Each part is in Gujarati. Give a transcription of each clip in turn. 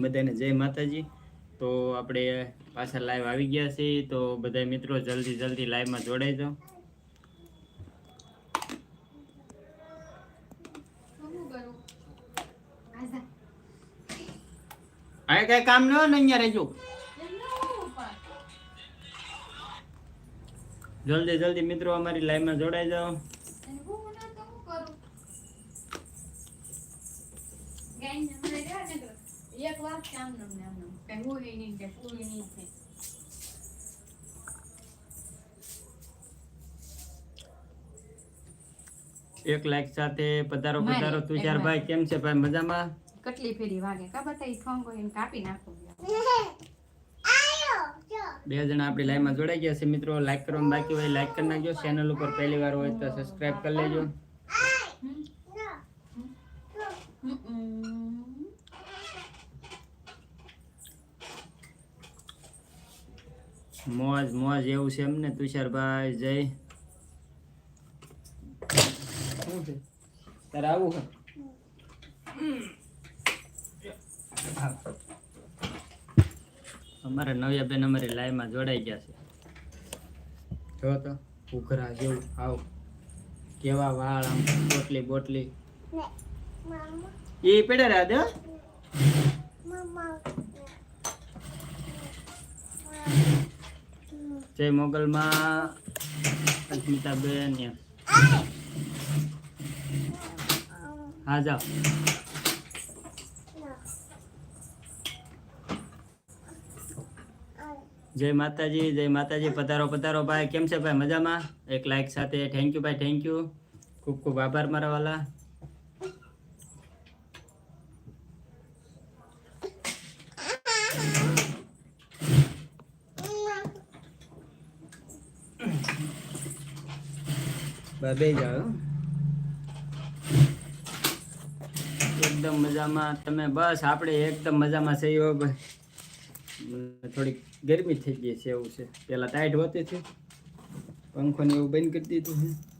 બધાને જય માતાજી. તો આપણે પાછા લાઈવ આવી ગયા છીએ. તો બધા મિત્રો, જલ્દી જલ્દી લાઈવમાં જોડાઈ જાઓ. હવે કઈ કામ ન હોય ને અહીંયા રહેજો. જલ્દી જલ્દી મિત્રો અમારી લાઈવમાં જોડાઈ જાઓ. એક વાર કામ નમ નામ નમ કઈ હોય નહીં કે પૂરી નહીં થાય એક લાઈક સાથે પધારો મારી, પધારો. એક તુષારભાઈ કેમ છે ભાઈ? મજામાં? કેટલી ફેરી વાગે? કા બતાઈ ફોન કરીને કાપી નાખું. બે જણા આપણી લાઈવમાં જોડાઈ ગયા છે. મિત્રો લાઈક કરવાનું બાકી હોય લાઈક કરી નાખજો. ચેનલ ઉપર પહેલી વાર હોય તો સબસ્ક્રાઇબ કરી લેજો. મોજ મોજ એવું છે એમને? તુષારભાઈ જય. શું છે? તારે આવું અમારા નવ્યા બેન અમારી લાઈવમાં જોડાઈ ગયા છે. જો તો ઉઘરા જેવું આવ. કેવા વાળ આમ બોટલી. બોટલી એ પેડે રાજ હો? જય મોગલમાં અસ્મિતા બેન હા, જાઓ. જય માતાજી જય માતાજી. પધારો પધારો ભાઈ. કેમ છે ભાઈ? મજામાં? એક લાઈક સાથે. થેન્ક યુ ભાઈ થેન્ક યુ ખૂબ ખૂબ આભાર મારા વાલા. બા જાઓ એકદમ મજામાં તમે બસ, આપણે એકદમ મજામાં છે થોડીક ગરમી થઈ ગઈ છે એવું છે. પેલા ટાઈટ હોતી હતી. પંખો ને એવું બંધ કરી દીધું છે.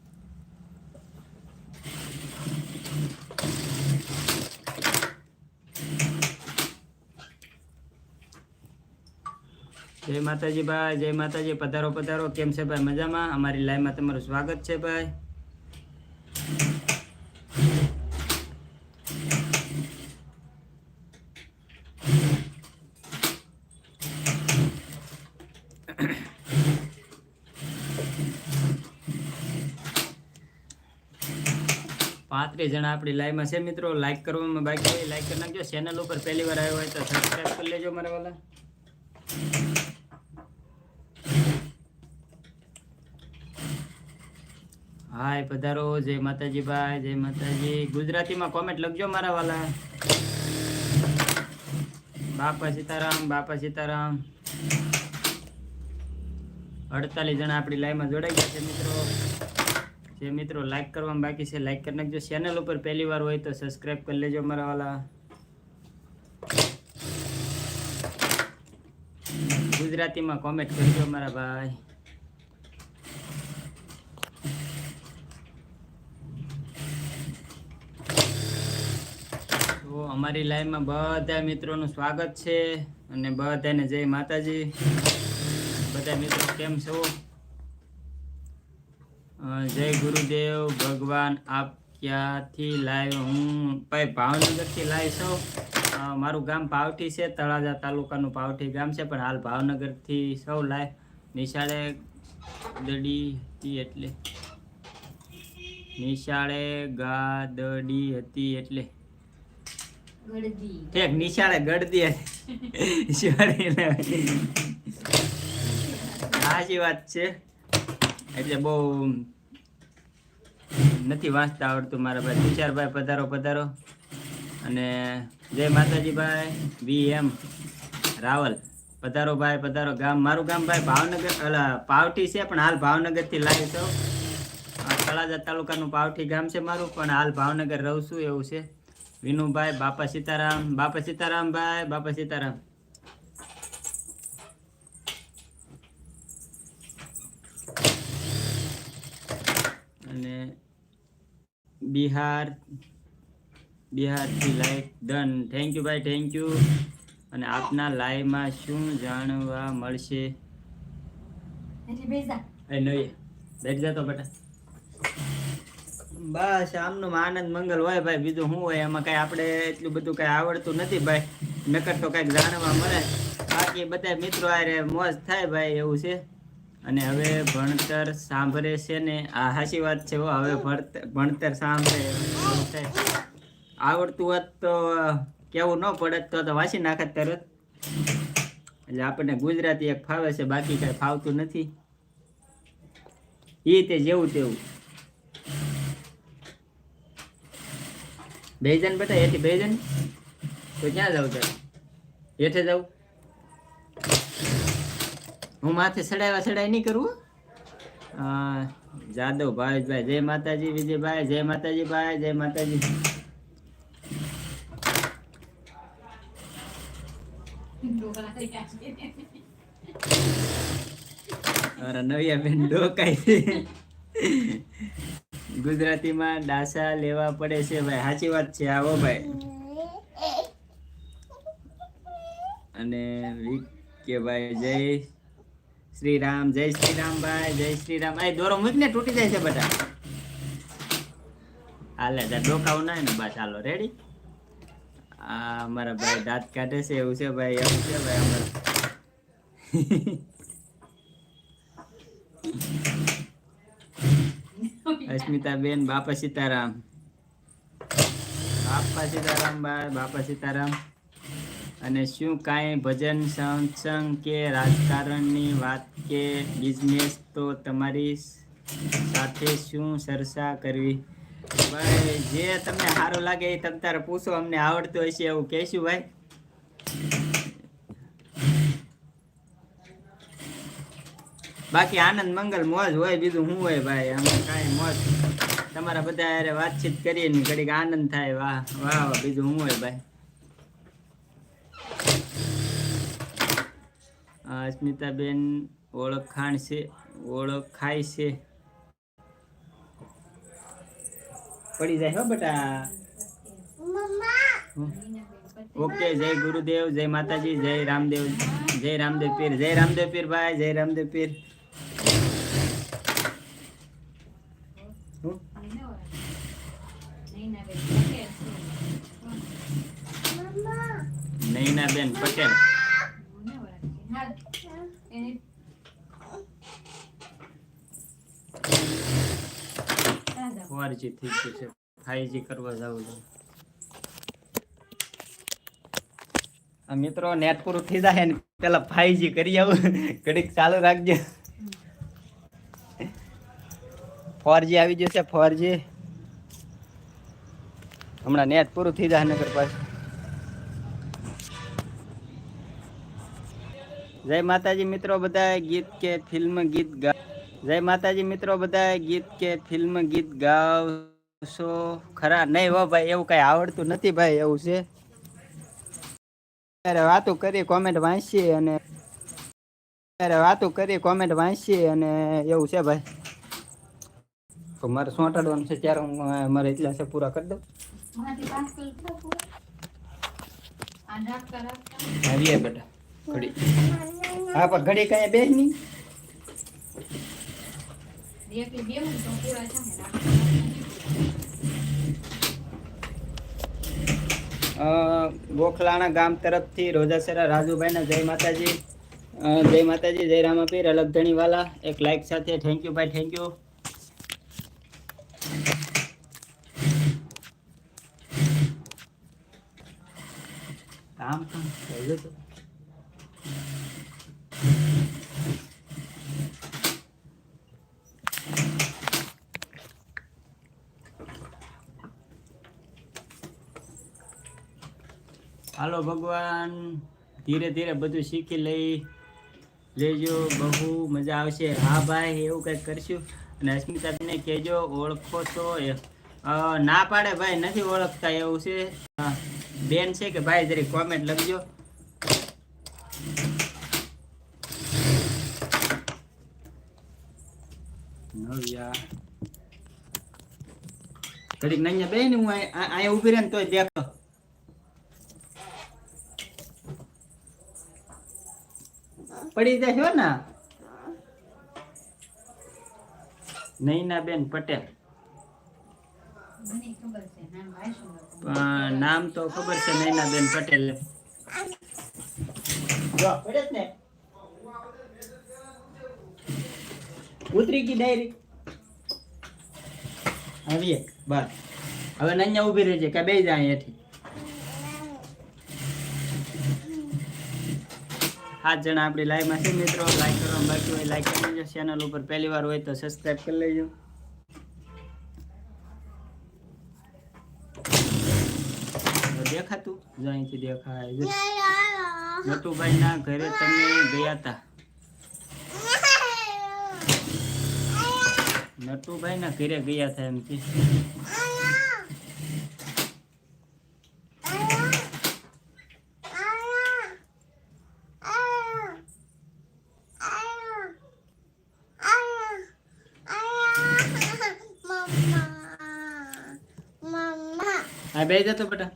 જય માતાજી ભાઈ, જય માતાજી. પધારો પધારો. કેમ છે ભાઈ? મજામાં? અમારી લાઈવમાં તમારું સ્વાગત છે ભાઈ. પાંત્રીસ જણા આપણી લાઈવમાં છે મિત્રો. લાઈક કરવામાં બાકી. લાઈક કરી નાખજો. ચેનલ ઉપર પહેલી વાર આવ્યો હોય તો સબસ્ક્રાઈબ કરી લેજો મારા વાલા. હાય પધારો, જય માતાજી ભાઈ, જય માતાજી. ગુજરાતીમાં કોમેન્ટ લખજો મારા વાલા. બાપા સીતારામ બાપા સીતારામ. અડતાલીસ જણા આપણી લાઈવમાં જોડાઈ ગયા છે મિત્રો. જે મિત્રો લાઈક કરવામાં બાકી છે લાઈક કરી નાખજો. ચેનલ ઉપર પહેલી વાર હોય તો સબસ્ક્રાઈબ કરી લેજો મારા વાલા. ગુજરાતીમાં કોમેન્ટ કરજો મારા ભાઈ. તો અમારી લાઈવમાં બધા મિત્રોનું સ્વાગત છે અને બધાને જય માતાજી. બધા મિત્રો કેમ છો? જય ગુરુદેવ, ભગવાન આપ ક્યાંથી લાઈવ હું ભાઈ ભાવનગરથી લાઈવ છું. મારું ગામ પાવઠી છે, તળાજા તાલુકાનું પાવઠી ગામ છે, પણ હાલ ભાવનગરથી સૌ લાઈવ. નિશાળે દડી હતી એટલે. નિશાળે ગાદડી હતી એટલે. ગળદી. એક નિશાળે ગળદી શિવાળી સાચી વાત છે. એટલે બહુ નથી વાંચતા આવડતું મારા ભાઈ. તુષારભાઈ પધારો પધારો. અને જય માતાજી ભાઈ વી એમ રાવલ. પધારો ભાઈ, પધારો. ગામ, મારું ગામ ભાઈ ભાવનગર, અલા, પાવઠી છે, પણ હાલ ભાવનગરથી લાવી તો તળાજા તાલુકાનું પાવઠી ગામ છે મારું, પણ હાલ ભાવનગર રહું છું એવું છે. વિનુભાઈ બાપા સીતારામ બાપા સીતારામ ભાઈ બાપા સીતારામ. અને બિહાર બિહારથી લાઈક ડન. થેન્ક યુ ભાઈ થેન્ક યુ અને આપના લાઈવમાં શું જાણવા મળશે? એ નહીં. બેઠ તો બેટા. બસ, આમનું આનંદ મંગલ હોય ભાઈ, બીજું શું હોય? એમાં કઈ આપણે એટલું બધું કઈ આવડતું નથી ભાઈ. નકર તો કંઈક જાણવા મળે. બાકી બધા મિત્રો આરે મોજ થાય ભાઈ, એવું છે. અને હવે ભણતર સાંભળે છે ને? આ હાચી વાત છે હવે ભણતર સાંભળે આવડતું હોત તો કેવું ન પડત, તો તો વાંચી નાખત તરત. એટલે આપણને ગુજરાતી એક ફાવે છે, બાકી કઈ ફાવતું નથી. એ તે જેવું તેવું. બેજન બેટા એથી બેજન? તો ક્યાં જાવ તારે? હેઠે જાવ હું માથે સડાવ્યા સડાય નહીં કરું હો. અ, જાદવ ભાવેશભાઈ જય માતાજી વિજયભાઈ જય માતાજી ભાઈ જય માતાજી. ડોકલા થઈ ગયા છે મારા નવિયા બેન ડોકાઈ છે. ગુજરાતીમાં ડાસા લેવા પડે છે ભાઈ. સાચી વાત છે, આવો ભાઈ. અને કે ભાઈ, જય શ્રી રામ જય શ્રી રામ ભાઈ, જય શ્રી રામ એ દોરો મૂક ને, તૂટી જાય છે બધા. હાલે, જા ડોકાવું ના ને બસ. હાલો રેડી આ અમારા ભાઈ દાંત કાઢે છે, એવું છે ભાઈ, એવું છે ભાઈ, અમારે. અસ્મિતા બેન બાપા સીતારામ. બાપા સીતારામ બાપા સીતારામ. અને શું કાંઈ ભજન સત્સંગ કે રાજકારણની વાત કે બિઝનેસ તો તમારી સાથે શું ચર્ચા કરવી? ભાઈ, જે તમને સારું લાગે એ તમ તારે પૂછો, અમને આવડતું હશે એવું કહેશું, ભાઈ. બાકી આનંદ મંગલ મોજ હોય બીજું શું હોય ભાઈ? આમાં કાંઈ મોજ તમારા બધા હારે વાતચીત કરીને ઘડીક આનંદ થાય વાહ વાહ વાહ બીજું શું હોય ભાઈ? અસ્મિતાબેન ઓળખાણ છે ઓળખાય છે. પડી જાય હો બેટા. ઓકે જય ગુરુદેવ જય માતાજી જય રામદેવ જય રામદેવ પીર જય રામદેવ પીર ભાઈ જય રામદેવ પીર હું? નૈનાબેન પટેલ ફોરજી થઈ છે. ફાઈજી કરવા જવું છે. મિત્રો નેટ પૂરું થઈ જાય ને પેલા ફાઈજી કરી આવું. ઘડીક ચાલુ રાખજો. ફોરજી આવી જશે ફોરજી હમણાં નેટ પૂરું થઈ જાય નગર પાછું. જય માતાજી મિત્રો બધા ગીત કે ફિલ્મ ગીત ગા જય માતાજી મિત્રો બધા ગીત કે ફિલ્મ ગીત ગાવશો ખરા? નહીં હો ભાઈ એવું કઈ આવડતું નથી ભાઈ એવું છે? ત્યારે વાતો કરી કોમેન્ટ વાંચીએ અને ત્યારે વાતો કરી કોમેન્ટ વાંચીએ અને એવું છે ભાઈ. તો મારે સોંટાડવાનું છે? ત્યારે હું મારે એટલા છે પૂરા કરી દઉં. બેટા ઘડી. હા પણ ઘડી કઈ બેસ નહીં. ગોખલાણા ગામ તરફથી રોજાસરા રાજુભાઈને જય માતાજી. જય માતાજી, જય રામાપીર અલગધણી વાલા એક લાઈક સાથે થેન્ક યુ ભાઈ થેન્ક યુ કામ કામ, થઈ તો. હાલો ભગવાન. ધીરે ધીરે બધું શીખી લઈ લેજો. બહુ મજા આવશે. હા ભાઈ, એવું કંઈક કરશું? અને અસ્મિતાબેનને કહેજો, ઓળખો તો ના પાડે ભાઈ, નથી ઓળખતા એવું છે. બેન છે કે ભાઈ, જરી કોમેન્ટ લખજો. નવ્યા. ઘડીક નહીં બે ને હું અહીંયા ઊભી રહે ને તોય દેખો પડી જશો ને. નૈનાબેન પટેલ. નામ તો ખબર છે નૈનાબેન પટેલ. ઉતરી ગઈ ડાયરી. આવી બસ હવે નૈયા ઊભી રહેજે કે બે જાય અહીંયાથી. સાત જણા આપણી લાઈવમાં છે મિત્રો. લાઈક કરવાનું બાકી હોય લાઈક કરી લેજો. ચેનલ ઉપર પહેલી વાર હોય તો સબસ્ક્રાઈબ કરી લેજો. દેખાતું? જો અહીંથી દેખાય. નટુભાઈ ના ઘરે તમે ગયા હતા નટુભાઈ ના ઘરે ગયા હતા એમ કે. હા બે જતો બેટા.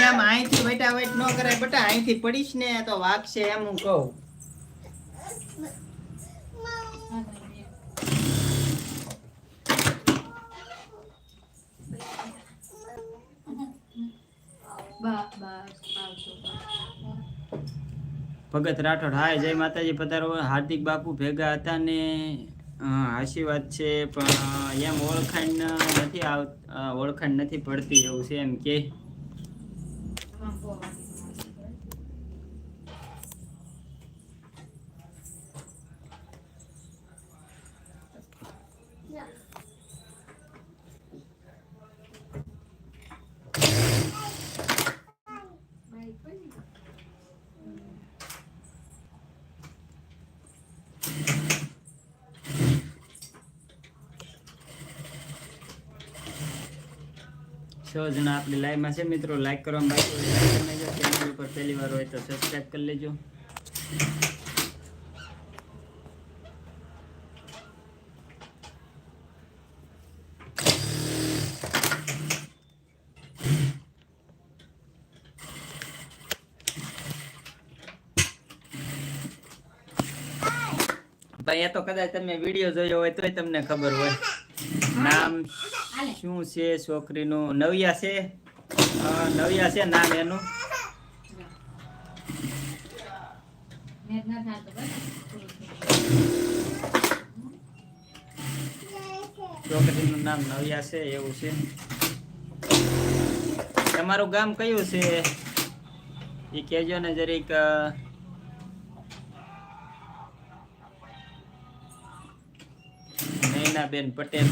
એમ અહીંથી બેટા વેટ ન કરાય બેટા અહીંથી પડીશ ને તો વાગશે એમ હું કહું બસ બસ આવજો ભગત રાઠોડ. હાય, જય માતાજી. પધારો. હાર્દિક બાપુ ભેગા હતા ને વાત છે, પણ એમ ઓળખાણ નથી આવ ઓળખાણ નથી પડતી એવું છે એમ કે. સો જણા આપણી લાઈવમાં છે મિત્રો. લાઈક કરવામાં બાકી ચેનલ ઉપર પહેલી વાર હોય તો સબસ્ક્રાઈબ કરી લેજો. ભાઈ એ તો કદાચ તમે વીડિયો જોયો હોય તોય તમને ખબર હોય. નામ શું છે છોકરીનું? નવિયા છે? નવિયા છે નામ એનું છોકરીનું નામ નવિયા છે એવું છે. તમારું ગામ કયું છે? એ કહેજો ને જરીક નૈનાબેન પટેલ.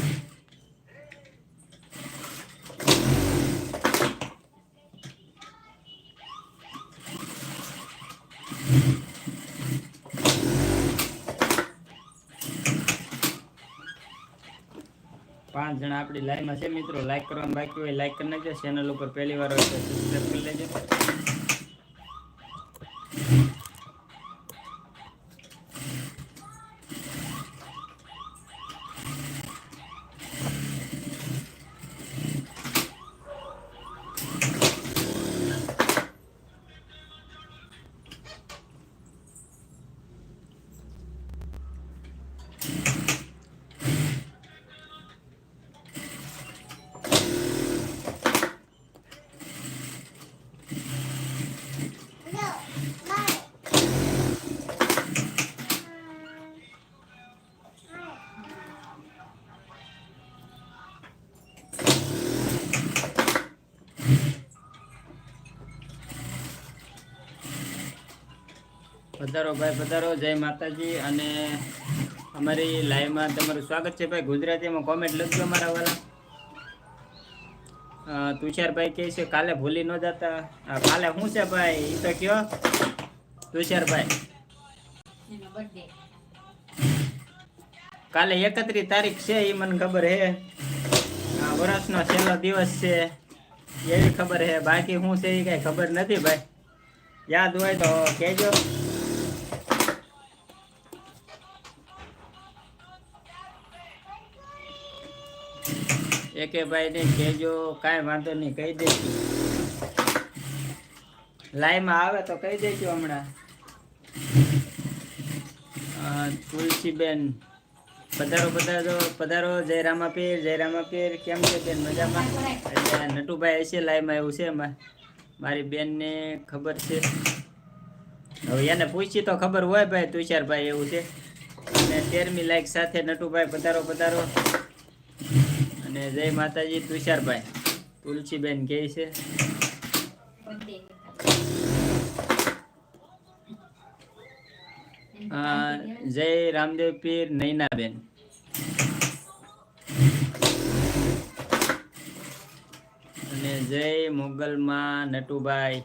પાંચ જણા આપણી લાઈનમાં છે. મિત્રો લાઈક કરવાનું બાકી હોય લાઈક કરી નાખજો. ચેનલ ઉપર પહેલી વાર હોય તો સબસ્ક્રાઈબ કરી લેજો. પધારો ભાઈ પધારો. જય માતાજી. અને અમારી લાઈવમાં તમારું સ્વાગત છે ભાઈ. ગુજરાતીમાં કોમેન્ટ લખજો મારા વાલા. તુષારભાઈ કહે છે કાલે ભૂલી ન જતા. કાલે શું છે ભાઈ? એ તો કયો? તુષારભાઈ. કાલે એકત્રીસ તારીખ છે એ મને ખબર હે. વર્ષનો છેલ્લો દિવસ છે. એવી ખબર હે. બાકી શું છે એ કઈ ખબર નથી ભાઈ. યાદ હોય તો કહેજો. એકે ભાઈને કહેજો, કાંઈ વાંધો નહીં, કહી દેજો. લાઈમાં આવે તો કહી દેજો હમણાં. તુલસીબેન, પધારો પધારો પધારો, જય રામાપીર જય રામાપીર, કેમ છે બેન? મજામાં? એટલે નટુભાઈ હશે લાઈમાં એવું છે મારી બેનને ખબર છે. હવે એને પૂછી તો ખબર હોય ભાઈ, તુષારભાઈ એવું છે. અને તેરમી લાઈક સાથે નટુભાઈ, પધારો પધારો. અને જય માતાજી તુષારભાઈ. તુલસીબેન કહે છે. જય રામદેવ પીર નૈનાબેન. અને જય મોગલમાં નટુભાઈ.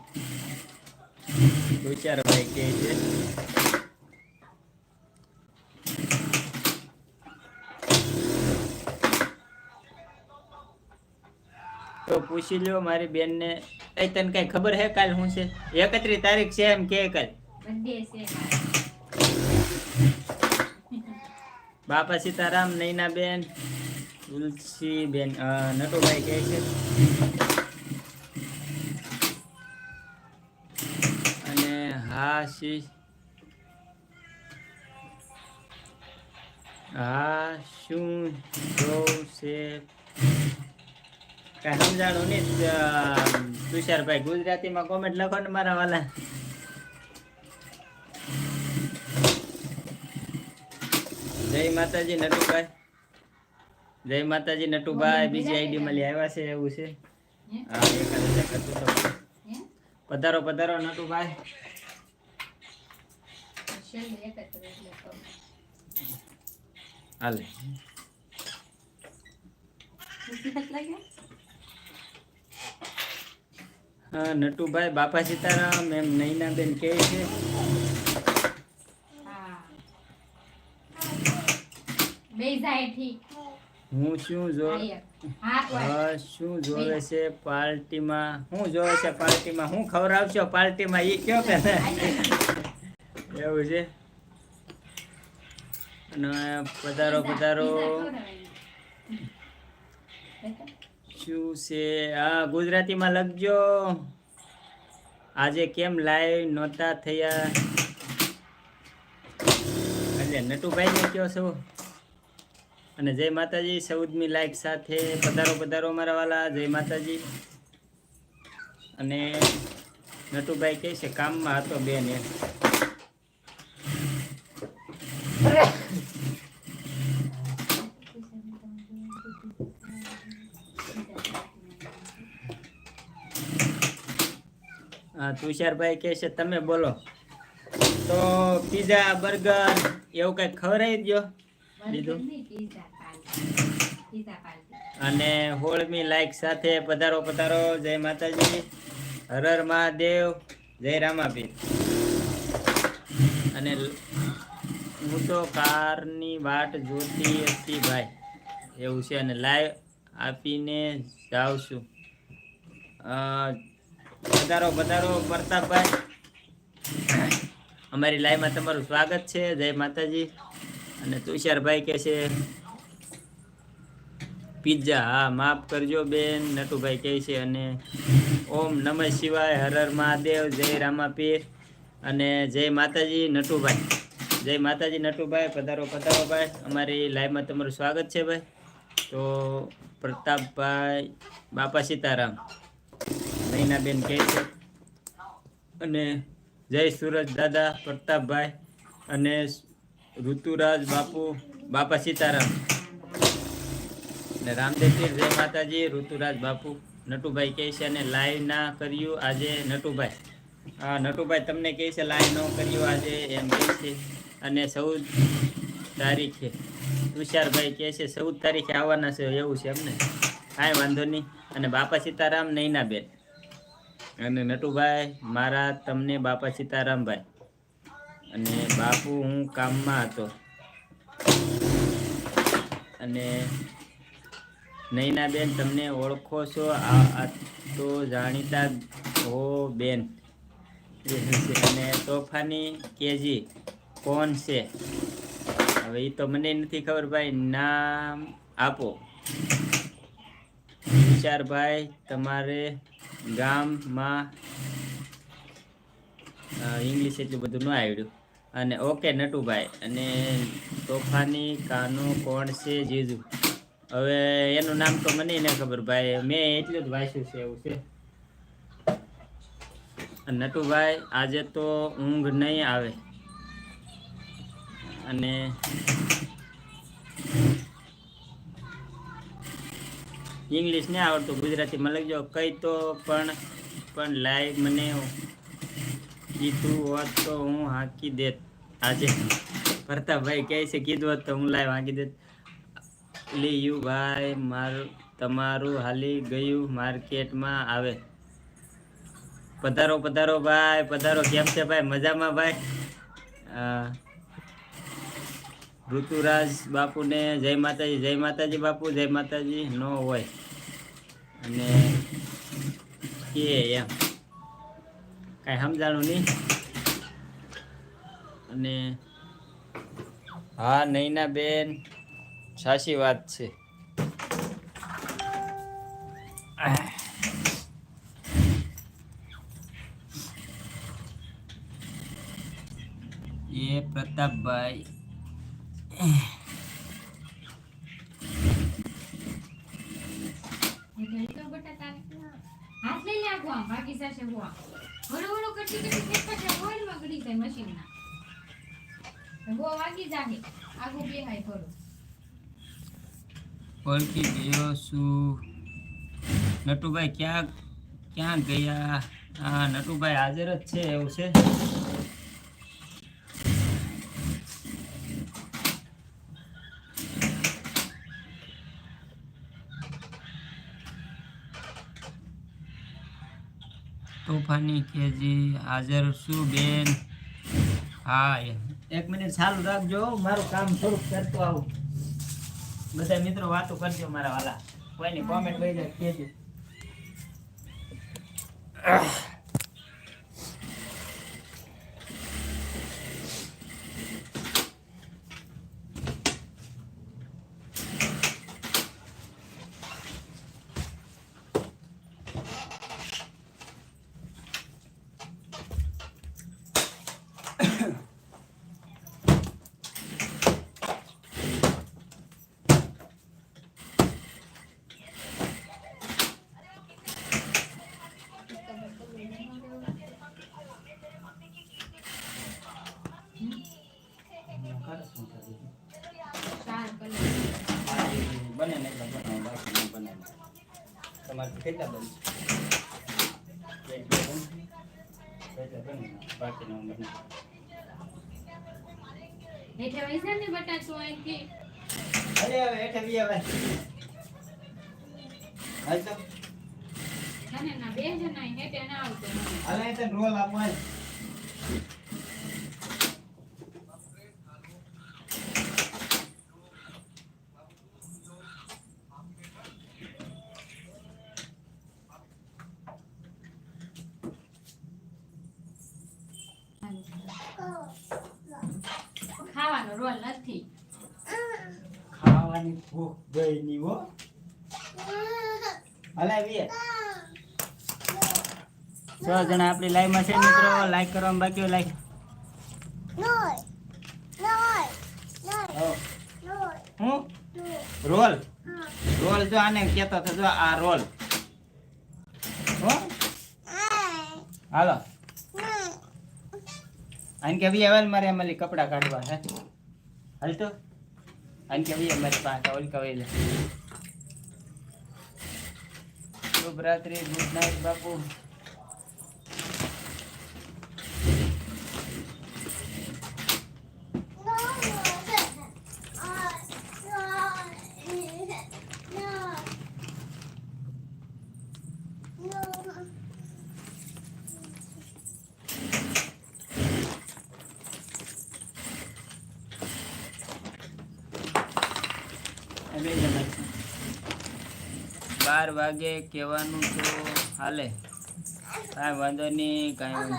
તુષારભાઈ કે છે. તો પૂછી લ્યો મારી બેનને. એ તને કઈ ખબર હે કાલ શું છે? એકત્રીસ તારીખ છે એમ કે કાલ. બાપા સીતારામ નૈનાબેન તુલસી બેન નટુભાઈ કહે છે. અને હા શી હા શું જોઉં છે સમજાણું નહીં અ, તુષારભાઈ ગુજરાતીમાં કોમેન્ટ લખો ને મારા વાલા. જય માતાજી નટુભાઈ. જય માતાજી નટુભાઈ બીજી આઈડી માં આવ્યા છે એવું છે? હા? એકાદશા કરતું તો પધારો પધારો નટુભાઈ. હાલે. ખુશી થત લાગે? હા નટુભાઈ, બાપા સીતારામ, એમ નૈનાબેન કહે છે. હા શું જો શું જોવે છે પાર્ટીમાં? હું જોવે છે પાર્ટીમાં? હું ખવડાવશો પાર્ટીમાં? એ કયો કે એવું છે? અને પધારો પધારો. શું છે? હા, ગુજરાતીમાં લખજો. આજે કેમ લાઈવ નહોતા થયા? એટલે નટુભાઈ ને કયો છો. અને જય માતાજી, સૌદમી લાઈક સાથે પધારો પધારો મારા વાલા. જય માતાજી. અને નટુભાઈ કહે છે, કામમાં હતો બેન એમ. તુષારભાઈ કહે છે તમે બોલો. તો પીઝા બર્ગર એવું કંઈક ખવડાવી દો બીજું? અને હોળમી લાઈક સાથે પધારો પધારો. જય માતાજી. હર હર મહાદેવ. જય રામાપીર અને હું તો કારની વાટ જોતી હતી ભાઈ. એવું છે અને લાઈવ આપીને જાઉં છું. અ, પધારો પધારો પ્રતાપભાઈ. અમારી લાઈવમાં તમારું સ્વાગત છે. જય માતાજી. અને તુષારભાઈ કે છે પિઝા. હા માફ કરજો બેન નટુભાઈ કહે છે અને ઓમ નમઃ શિવાય હર હર મહાદેવ જય રામાપીર. અને જય માતાજી નટુભાઈ. જય માતાજી નટુભાઈ પધારો પધારો ભાઈ. અમારી લાઈવમાં તમારું સ્વાગત છે ભાઈ. તો પ્રતાપભાઈ બાપા સીતારામ. નૈનાબેન કહે છે. અને જય સુરજ દાદા, પ્રતાપભાઈ અને ઋતુરાજ બાપુ, બાપા સીતારામ. ને રામદેવ જય માતાજી, ઋતુરાજ બાપુ, નટુભાઈ કહે છે અને લાઈવ ના કર્યું આજે નટુભાઈ. હા, નટુભાઈ તમને કહે છે, લાઈવ ન કર્યું આજે એમ કહે છે. અને ચૌદ તારીખે, તુષારભાઈ કહે છે, ચૌદ તારીખે આવવાના છે એવું છે એમને. કાંઈ વાંધો નહીં. અને બાપા સીતારામ, નૈનાબેન. અને નટુભાઈ, મારા તમને બાપા સીતારામભાઈ. અને બાપુ હું કામમાં હતો. અને નૈનાબેન તમને ઓળખો છો? આ તો જાણીતા હો બેન. અને તોફાની કેજી કોણ છે? હવે એ તો મને નથી ખબર ભાઈ, નામ આપો. વિચારભાઈ તમારે ગામમાં ઇંગ્લિશ એટલું બધું ન આવડ્યું. અને ઓકે, નટુભાઈ, અને તોફાની કાનું કોણ છે, જીજુ? હવે એનું નામ તો મને ન ખબર ભાઈ, મેં એટલું જ વાંચ્યું છે, એવું છે. નટુભાઈ, આજે તો ઊંઘ નહીં આવે. અને ઇંગ્લિશ નહીં આવડતું, ગુજરાતીમાં લખજો કઈ તો પણ પણ લાઈવ મને કીધું હોત તો હું હાંકી દેત. આજે પ્રતાપભાઈ કહે છે, કીધું હોત તો હું લાઈવ હાંકી દેત. લી યુ ભાઈ, મારું, તમારું હાલી ગયું માર્કેટમાં આવે. પધારો પધારો ભાઈ, પધારો. કેમ છે ભાઈ? મજામાં ભાઈ? ઋતુરાજ બાપુને જય માતાજી જય માતાજી બાપુ, જય માતાજી. નો હોય. અને કે એમ. કાંઈ સમજાણું નહીં. અને હા નૈના બેન સાચી વાત છે. એ પ્રતાપભાઈ એટલે ઈ તો બટા તારે હાથ લઈ લે આગો આમ, બાકી સાસે હું આમ. વળો વળો કરતી કરતી ફેંક પછી આ ઓઇલમાં ગળી જાય મશીનના. તો બહુ વાગી ઓળખી ગયો છું. નટુભાઈ, ક્યાં ક્યાં ગયા? હા, નટુભાઈ હાજર જ છે, એવું છે? તોફાની કેજી હાજર છું બેન. હા એક મિનિટ ચાલુ રાખજો મારું કામ થોડુંક કરતો આવું. બધા મિત્રો વાતો કરજો મારા વાલા. કોઈની કોમેન્ટ વહી જાય કહેજો ચાર કલર. બને ને એટલે બનાવો બાકી ન બનાવો તમારે કેટલા બનશે એક બે બનશે એટલે બને બાકી ન એટલે વૈસા ને બટા તું અહીંથી અરે હવે હેઠે બી હવે હાલ તો તને ના બે જણા અહીં હેઠે ના આવતો. મને. હાલ રોલ આપો હાલ. ખાવાનો રોલ નથી ખાવાની ભૂખ ગઈ ની હો હાલે વીએ છ જણા આપણી લાઈવમાં છે મિત્રો. લાઈક કરવામાં બાકી હોય લાઈક હું? રોલ રોલ જો આને કેતો હતો જો આ રોલ હાલો. આને કે ભાઈ હવે મારે મળી કપડા કાઢવા હે. હાલ તો. આને કે ભાઈ મારી પાસે ઓલ કવાઈ લે. શુભ રાત્રિ ગુડ નાઇટ બાપુ હવે જમાય છે. બાર વાગે કહેવાનું તો હાલે. કાંઈ વાંધો નહીં, કાંઈ વાંધો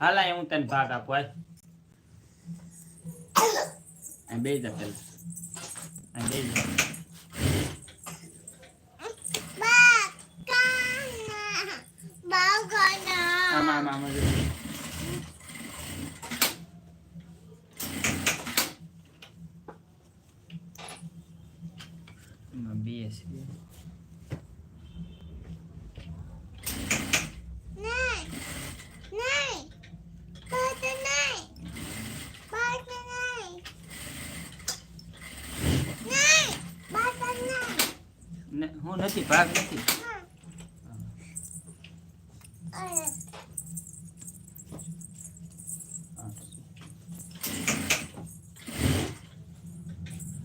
આ હું તને ભાગ આપું, હાલ. બે જ પેલા. બે જા આમાં આમાં આમાં જો. આમાં બે છે ને હું નથી ભાગ નથી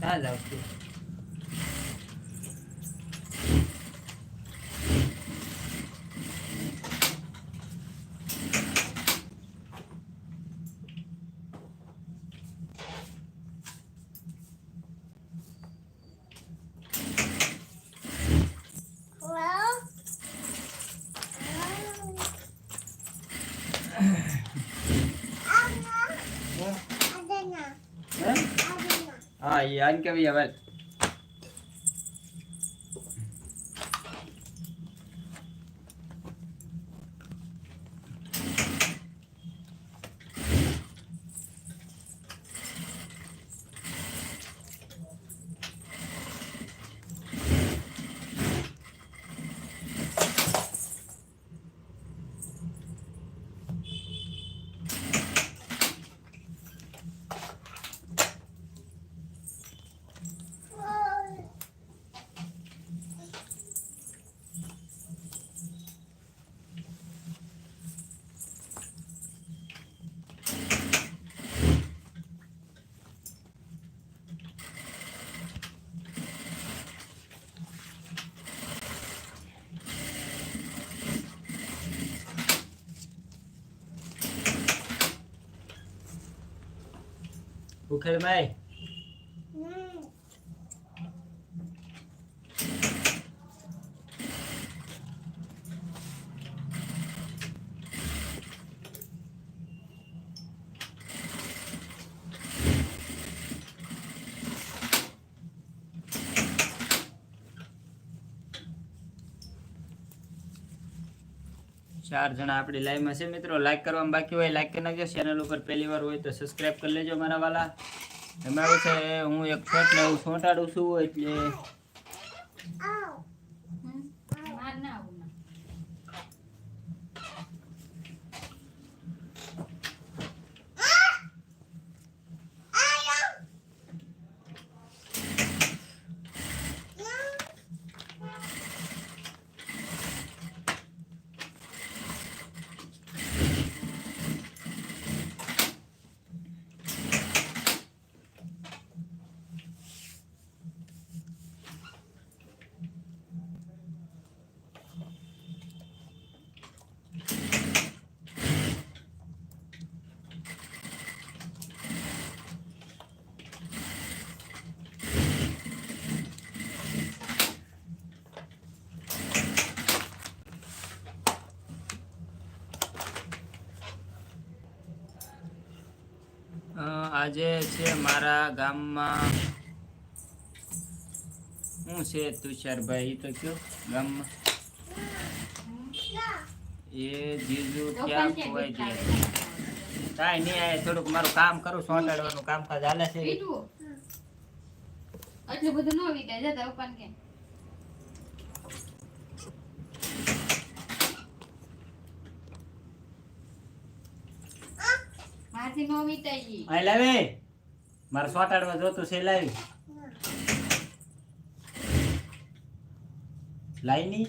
ત્યાં જાવ છું હે? આન કેવી હવે ok 了没 ચાર જણા આપણી લાઈવમાં છે મિત્રો. લાઈક કરવામાં બાકી હોય લાઈક કરી નાખજો. ચેનલ ઉપર પહેલી વાર હોય તો સબસ્ક્રાઇબ કરી લેજો મારા વાલા. એમાં એવું છે, હું એક શોર્ટ ને એવું છોંટાડું છું, એટલે આજે છે મારા ગામમાં શું છે તુષારભાઈ? તો કયો ગામમાં? એ જીજુ ક્યાં ખોવાઈ ગયા? કાંઈ નહીં, આ થોડુંક મારું કામ કરું સોંટાડવાનું કામકાજ હાલે છે. એટલું બધું ન વિકાય. જતા ઉપન કે. નો વીટાય ઈ. અહીં લાવે. મારે સોટાડવા જોતું છે લાવી. લાઈની?